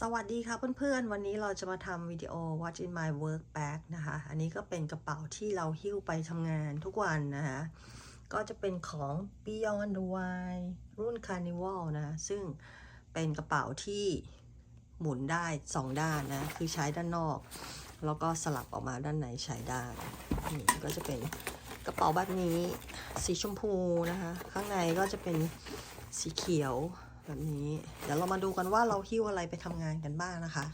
สวัสดีค่ะเพื่อนๆ วันนี้เราจะมาทำวิดีโอ What's in my work bag นะคะ อันนี้ก็เป็นกระเป๋าที่เราหิ้วไปทำงานทุกวันนะคะ ก็จะเป็นของ Beyond the Wild รุ่น Carnival นะ ซึ่งเป็นกระเป๋าที่หมุนได้สองด้านนะ คือใช้ด้านนอก แล้วก็สลับออกมาด้านในใช้ได้นี่ก็จะเป็นกระเป๋าแบบนี้สีชมพูนะคะ ข้างในก็จะเป็นสีเขียว แบบนี้ เดี๋ยวเรามาดูกันว่าเราหิ้วอะไรไปทำงานกันบ้างนะคะ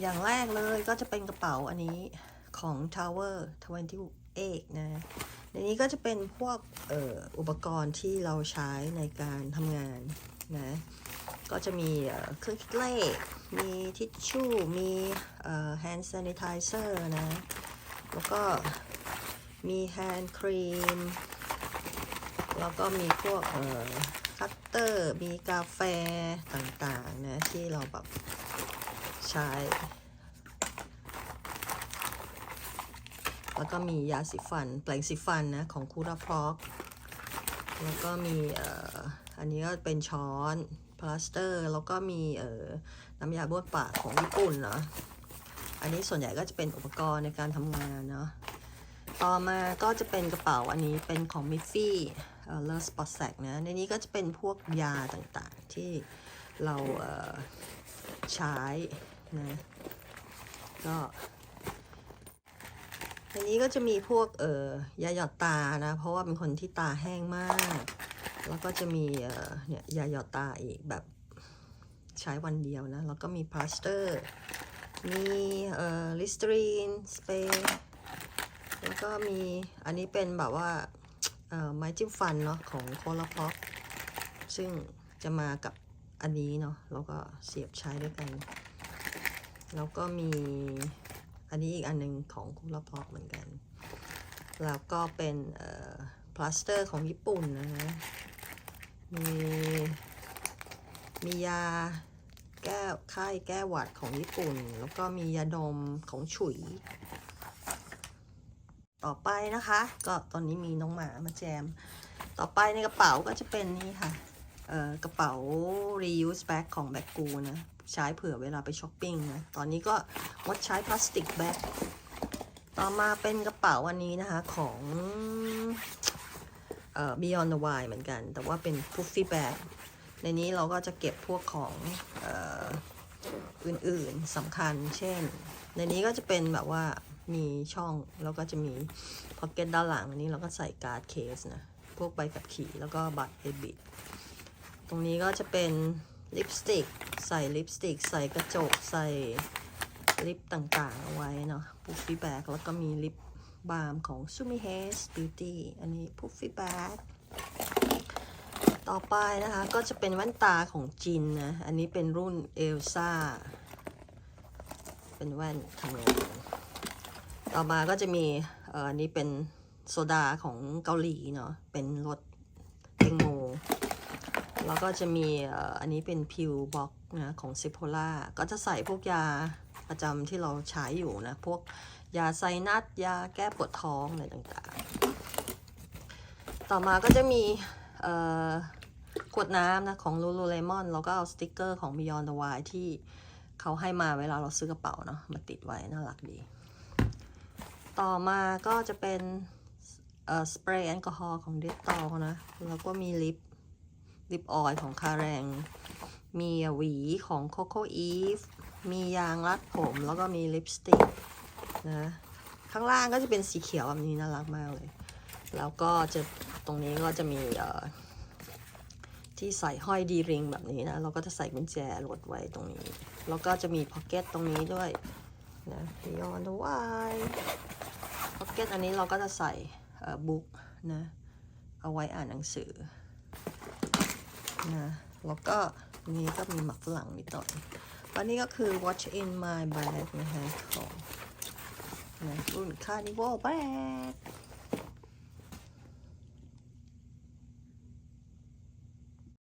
อย่างแรกเลยก็จะเป็นกระเป๋าอันนี้ของ Tower 28นะในนี้ก็จะเป็นพวกอออุปกรณ์ที่เราใช้ในการทำงานนะ ก็จะมีเครื่องคิดเลข มีทิชชู่ มีเอ่อ hand sanitizer นะ แล้วก็มี hand cream แล้วก็มีพวกอ คัตเตอร์ มีกาแฟต่างๆนะที่เราแบบใช้ แล้วก็มียาสีฟัน แปรงสีฟันนะของคูราพร็อกแล้วก็มีเอ่ออันนี้ก็เป็นช้อนพลาสเตอร์ แล้วก็มีเอ่อน้ำยาบ้วนปากของญี่ปุ่นเนาะอันนี้ส่วนใหญ่ก็จะเป็นอุปกรณ์ในการทำงานเนาะต่อมาก็จะเป็นกระเป๋าอันนี้เป็นของมิฟฟี่ เลอร์สปอตแซกนะในนี้ก็จะเป็นพวกยาต่างๆที่เราเใช้นะก็ในนี้ก็จะมีพวกเอ่อยาหยอดตานะ เพราะว่าเป็นคนที่ตาแห้งมาก แล้วก็จะมีเอ่อเนี่ยยาหยอดตาอีกแบบใช้วันเดียวนะ แล้วก็มีพลาสเตอร์ มีเอ่อลิสตรีนสเปรย์แล้วก็มีอันนี้เป็นแบบว่า ไม้จิ้มฟันเนาะของโคลาพ็อกซึ่งจะมากับอันนี้เนาะแล้วก็เสียบใช้ด้วยกัน แล้วก็มีอันนี้อีกอันหนึงของโคลาพ็อกเหมือนกัน แล้วก็เป็นพลาสเตอร์ของญี่ปุ่นนะฮะมีมียาแก้ไข้แก้หวัดของญี่ปุ่น แล้วก็มียาดมของฉุย ต่อไปนะคะ ก็ตอนนี้มีน้องหมามาแจม ต่อไปในกระเป๋าก็จะเป็นนี่ค่ะกระเป๋า reuse bag ของแบกกูนะ ใช้เผื่อเวลาไปช้อปปิ้งนะ ตอนนี้ก็งดใช้พลาสติกแบกต่อมาเป็นกระเป๋าอันนี้นะคะ ของเอ่อ Beyond the Wild เหมือนกัน แต่ว่าเป็น puffy bag ในนี้เราก็จะเก็บพวกของเอ่ออื่นๆสำคัญ เช่น ในนี้ก็จะเป็นแบบว่า มีช่องแล้วก็จะมีพ็อกเก็ตด้านหลังอันนี้เราก็ใส่การ์ดเคสนะพวกใบขับขี่แล้วก็บัตรเดบิตตรงนี้ก็จะเป็นลิปสติกใส่ลิปสติกใส่กระจกใส่ลิปต่างๆเอาไว้เนาะพุฟฟี่แบ็กแล้วก็มีลิปบาล์มของ Sumi Haze Beauty อันนี้พุฟฟี่แบ็กต่อไปนะคะก็จะเป็นแว่นตาของจินนะ อันนี้เป็นรุ่นเอลซ่า เป็นแว่นทำงาน ต่อมาก็จะมีเอ่ออันนี้เป็นโซดาของเกาหลีเนาะ เป็นรสแตงโม แล้วก็จะมีเอ่ออันนี้เป็นพิวบ็อกนะของซิโพล่า ก็จะใส่พวกยาประจำที่เราใช้อยู่นะ พวกยาไซนัส ยาแก้ปวดท้องอะไรต่างๆ ต่อมาก็จะมีเอ่อขวดน้ำนะของ Lululemon แล้วก็เอาสติกเกอร์ของ Beyond the Wild ที่เขาให้มาเวลาเราซื้อกระเป๋าเนาะมาติดไว้น่ารักดี ต่อมาก็จะเป็นสเปรย์แอลกอฮอล์ของ Dettol นะ แล้วก็มีลิปลิปออยล์ของคาแรง มีหวีของ Coco Eve มียางรัดผม แล้วก็มีลิปสติกนะ ข้างล่างก็จะเป็นสีเขียวแบบนี้น่ารักมากเลย แล้วก็จะตรงนี้ก็จะมีที่ใส่ห้อยดีริงแบบนี้นะ เราก็จะใส่กุญแจรถไว้ตรงนี้ แล้วก็จะมีพ็อกเก็ตตรงนี้ด้วยนะ Beyond the Wild พ็อกเก็ตอันนี้เราก็จะใส่บุ๊กนะ เอาไว้อ่านหนังสือนะแล้วก็นี่ก็มีหมักฝรั่งนิดหน่อยวันนี้ก็คือ Watch in my bag นะคะของนะรุ่น Carnival bag